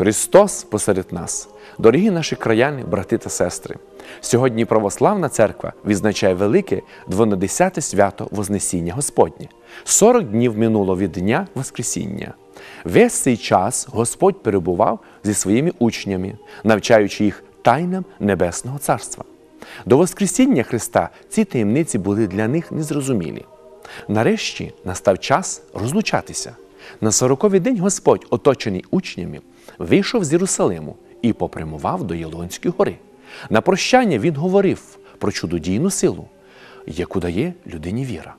Христос посеред нас, дорогі наші краяни, брати та сестри. Сьогодні православна церква відзначає велике 12 свято Вознесіння Господнє. 40 днів минуло від Дня Воскресіння. Весь цей час Господь перебував зі своїми учнями, навчаючи їх тайнам Небесного Царства. До Воскресіння Христа ці таємниці були для них незрозумілі. Нарешті настав час розлучатися. На сороковий день Господь, оточений учнями, вийшов з Єрусалиму і попрямував до Єлонської гори. На прощання він говорив про чудодійну силу, яку дає людині віра.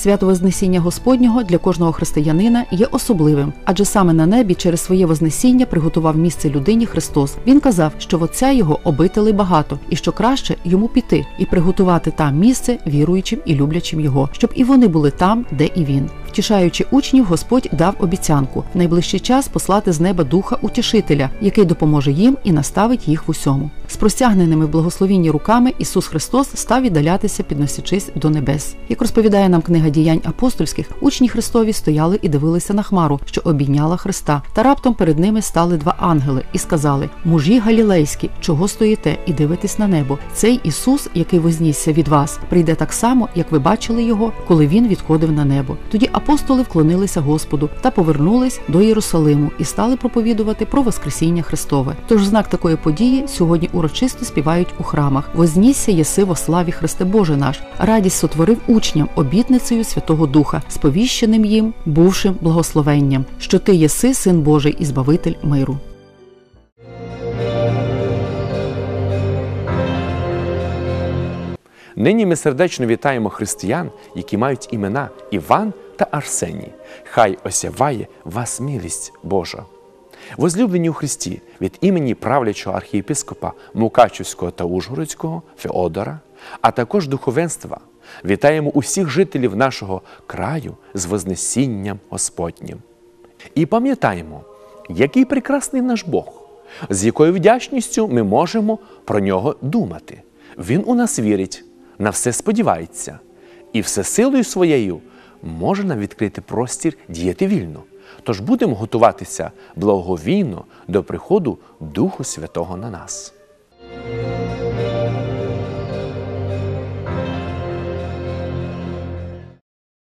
Свято Вознесіння Господнього для кожного християнина є особливим, адже саме на небі через своє Вознесіння приготував місце людині Христос. Він казав, що в Отця його обителей багато, і що краще йому піти і приготувати там місце віруючим і люблячим його, щоб і вони були там, де і він. Втішаючи учнів, Господь дав обіцянку в найближчий час послати з неба духа утішителя, який допоможе їм і наставить їх в усьому. З простягненими в благословінні руками Ісус Христос став віддалятися, підносячись до небес. Як розповідає нам книга діянь апостольських, учні Христові стояли і дивилися на хмару, що обійняла Христа. Та раптом перед ними стали два ангели і сказали: Мужі галілейські, чого стоїте і дивитесь на небо? Цей Ісус, який вознісся від вас, прийде так само, як ви бачили його, коли він відходив на небо. Тоді апостоли вклонилися Господу та повернулись до Єрусалиму і стали проповідувати про Воскресіння Христове. Тож знак такої події сьогодні урочисто співають у храмах: Вознісся єси во славі Христе Боже наш, радість сотворив учням обітницею Святого Духа, сповіщеним їм, бувшим благословенням, що ти єси син Божий і збавитель миру. Нині ми сердечно вітаємо християн, які мають імена Іван та Арсеній. Хай осяває вас милість Божа. Возлюблені у Христі від імені правлячого архієпископа Мукачівського та Ужгородського Феодора, а також духовенства, вітаємо усіх жителів нашого краю з Вознесінням Господнім. І пам'ятаємо, який прекрасний наш Бог, з якою вдячністю ми можемо про нього думати. Він у нас вірить, на все сподівається, і все силою своєю може нам відкрити простір діяти вільно. Тож будемо готуватися благовійно до приходу Духу Святого на нас.